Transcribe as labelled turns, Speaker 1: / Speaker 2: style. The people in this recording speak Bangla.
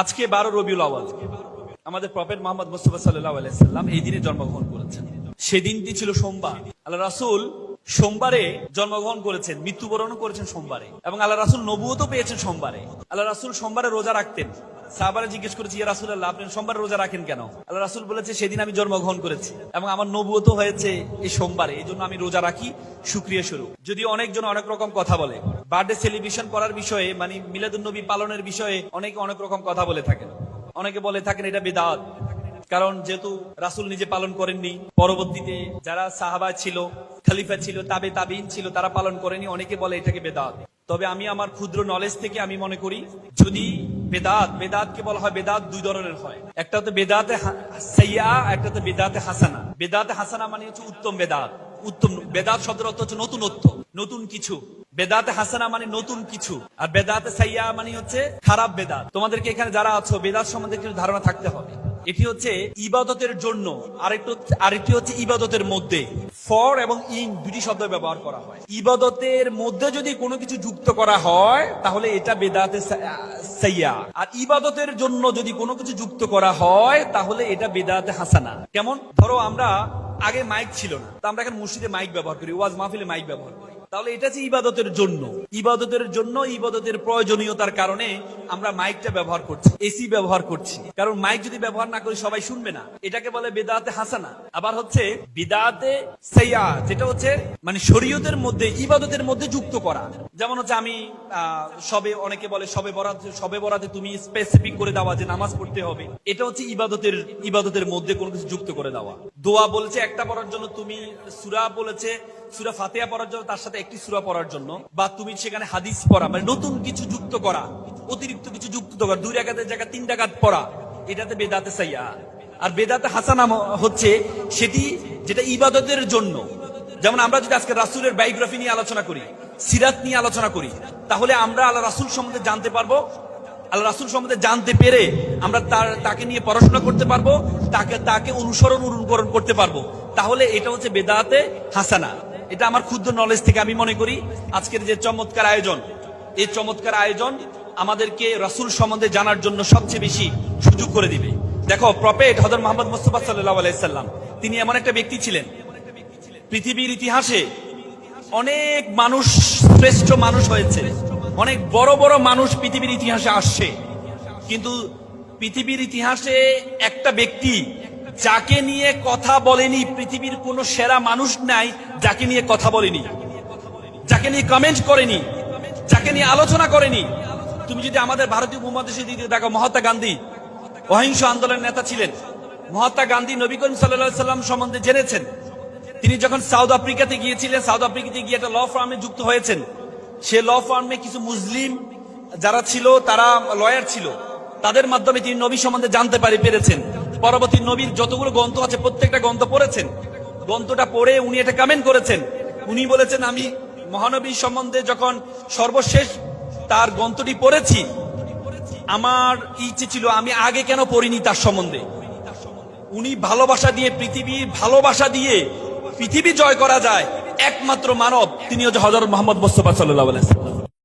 Speaker 1: আজকে বারো রবিউল আওয়াল আমাদের প্রফেট মোহাম্মদ মুস্তফা আলাইসাল্লাম এই দিনে জন্মগ্রহণ করেছেন। সেদিনটি ছিল সোমবার। আল্লাহ রাসুল সোমবারে জন্মগ্রহণ করেছেন, মৃত্যুবরণও করেছেন সোমবারে এবং আল্লাহ রাসুল নবুয়তও পেয়েছেন সোমবারে। আল্লাহ রাসুল সোমবারে রোজা রাখতেন। সাহাবারা জিজ্ঞেস করেছি, ইয়া রাসুল আল্লাহ আপনি সোমবারে রোজা রাখেন কেন? আল্লাহ রাসুল বলেছে, সেদিন আমি জন্মগ্রহণ করেছি এবং আমার নবুয়ত হয়েছে এই সোমবারে। এই জন্য আমি রোজা রাখি সুক্রিয়া স্বরূপ। যদি অনেকজন অনেক রকম কথা বলে। বার্থডে সেলিব্রেশন করার বিষয়ে মানে মিলাদুন নবী পালনের বিষয়ে অনেকে অনেক রকম কথা বলে থাকেন। অনেকে বলে থাকেন এটা বেদাত। কারণ যেহেতু রাসুল নিজে পালন করেননি, পরবর্তীতে যারা সাহাবা ছিল, খালিফা ছিল, তাবে তাবিন ছিল, তারা পালন করেনি, অনেকে বলে এটাকে বেদাত। তবে আমি আমার ক্ষুদ্র নলেজ থেকে আমি মনে করি, যদি বেদাত বেদাতকে বলা হয়, বেদাত দুই ধরনের হয়। একটা হচ্ছে বেদাতে সাইয়া একটা হচ্ছে বেদাতে হাসানা। বেদাতে হাসানা মানে হচ্ছে উত্তম বেদাত। উত্তম, বেদাত শব্দের অর্থ হচ্ছে নতুনত্ব, নতুন কিছু। বেদাতে হাসানা মানে নতুন কিছু, আর বেদাতে সাইয়া মানে হচ্ছে খারাপ বেদাত। তোমাদেরকে এখানে যারা আছো, বেদাত সম্বন্ধে কিছু ধারণা থাকতে হবে। এটি হচ্ছে ইবাদতের জন্য, আরেকটু আরেকটি হচ্ছে ইবাদতের মধ্যে। ফর এবং ইন দুটি শব্দ ব্যবহার করা হয়। ইবাদতের মধ্যে যদি কোনো কিছু যুক্ত করা হয়, তাহলে এটা বেদাতে সাইয়া। আর ইবাদতের জন্য যদি কোনো কিছু যুক্ত করা হয়, তাহলে এটা বেদাতে হাসানা। কেমন? ধরো আমরা আগে মাইক ছিল না। তা আমরা এখন মসজিদে মাইক ব্যবহার করি, ওয়াজ মাহফিলে মাইক ব্যবহার করি। তাহলে এটা হচ্ছে ইবাদতের জন্য ইবাদতের জন্য ইবাদতের প্রয়োজনীয়তার কারণে আমরা মাইকটা ব্যবহার করছি এসি ব্যবহার করছি। কারণ মাইক যদি ব্যবহার না করি সবাই শুনবে না। এটাকে বলে বেদাতে হাসানা। আবার হচ্ছে বিদাতে সাইয়া, যেটা হচ্ছে মানে শরীয়তের মধ্যে, ইবাদতের মধ্যে যুক্ত করা। যেমন হচ্ছে আমি সবে অনেকে বলে, সবে বরাত, সবে বরাতে তুমি স্পেসিফিক করে দেওয়া যে নামাজ পড়তে হবে। এটা হচ্ছে ইবাদতের ইবাদতের মধ্যে কোনো কিছু যুক্ত করে দেওয়া। দোয়া বলছে, একটা পড়ার জন্য তুমি সুরা বলেছে, সুরা ফাতেহা পড়ার জন্য, তার সাথে একটি সুরা পড়ার জন্য। বা তুমি সেখানে হাদিস পড়া মানে নতুন কিছু যুক্ত করা, অতিরিক্ত কিছু যুক্ত করা, দুই রাকাতের জায়গায় তিন রাকাত পড়া, এটাতে বেদাতে সাইয়া। আর বেদাতে হাসানা হচ্ছে সেটি যেটা ইবাদতের জন্য। যেমন আমরা যদি আজকে রাসুলের বায়োগ্রাফি নিয়ে আলোচনা করি, সিরাত নিয়ে আলোচনা করি, তাহলে আমরা আল্লাহ রাসুল সম্বন্ধে জানতে পারব আল্লাহ রাসুল সম্বন্ধে জানতে পেরে আমরা তার, তাকে নিয়ে পড়াশোনা করতে পারব, তাকে তাকে অনুসরণ অনুকরণ করতে পারব। তাহলে এটা হচ্ছে বেদাতে হাসানা। এটা আমার ক্ষুদ্র নলেজ থেকে আমি মনে করি। আজকের যে চমৎকার আয়োজন, এই চমৎকার আয়োজন আমাদেরকে রাসুল সম্বন্ধে জানার জন্য সবচেয়ে বেশি সুযোগ করে দিবে। দেখো প্রফেট হজর মোহাম্মদ মুস্তফা সাল্লাহ আলাইসাল্লাম তিনি এমন একটা ব্যক্তি ছিলেন। পৃথিবীর ইতিহাসে অনেক মানুষ শ্রেষ্ঠ মানুষ হয়েছে। অনেক বড় বড় মানুষ পৃথিবীর ইতিহাসে আসছে। কিন্তু পৃথিবীর ইতিহাসে একটা ব্যক্তি যাকে নিয়ে কথা বলেনি, পৃথিবীর কোনো সেরা মানুষ নাই, যাকে নিয়ে কথা বলেনি। যাকে নিয়ে কমেন্ট করেনি, যাকে নিয়ে আলোচনা করেনি। তুমি যদি আমাদের ভারতীয় উপমহাদেশে দিকে দেখো, মহাত্মা গান্ধী, অহিংস আন্দোলনের নেতা ছিলেন। মহাত্মা গান্ধী নবী করিম সাল্লাহ সাল্লাম সম্বন্ধে জেনেছেন। তিনি যখন সাউথ আফ্রিকাতে গিয়েছিলেন, সাউথ আফ্রিকাতে গিয়ে একটা ল ফার্মে যুক্ত হয়েছেন। সে ল ফার্মে কিছু মুসলিম যারা ছিল, তারা লয়ার ছিল। তাদের মাধ্যমে তিনি নবী সম্বন্ধে জানতে পারি, পেরেছেন। পরবর্তী নবীর যতগুলো গ্রন্থ আছে, প্রত্যেকটা গ্রন্থ পড়েছেন। গ্রন্থটা পড়ে উনি এটা কমেন্ট করেছেন। উনি বলেছেন, আমি মহানবী সম্বন্ধে যখন সর্বশেষ তার গ্রন্থটি পড়েছি, আমার ইচ্ছে ছিল আমি আগে কেন পড়িনি তার সম্বন্ধে? উনি ভালোবাসা দিয়ে, পৃথিবীর ভালোবাসা দিয়ে পৃথিবী জয় করা যায় একমাত্র মানব। তিনি যে হজরত মোহাম্মদ মোস্তফা সাল্লাহ।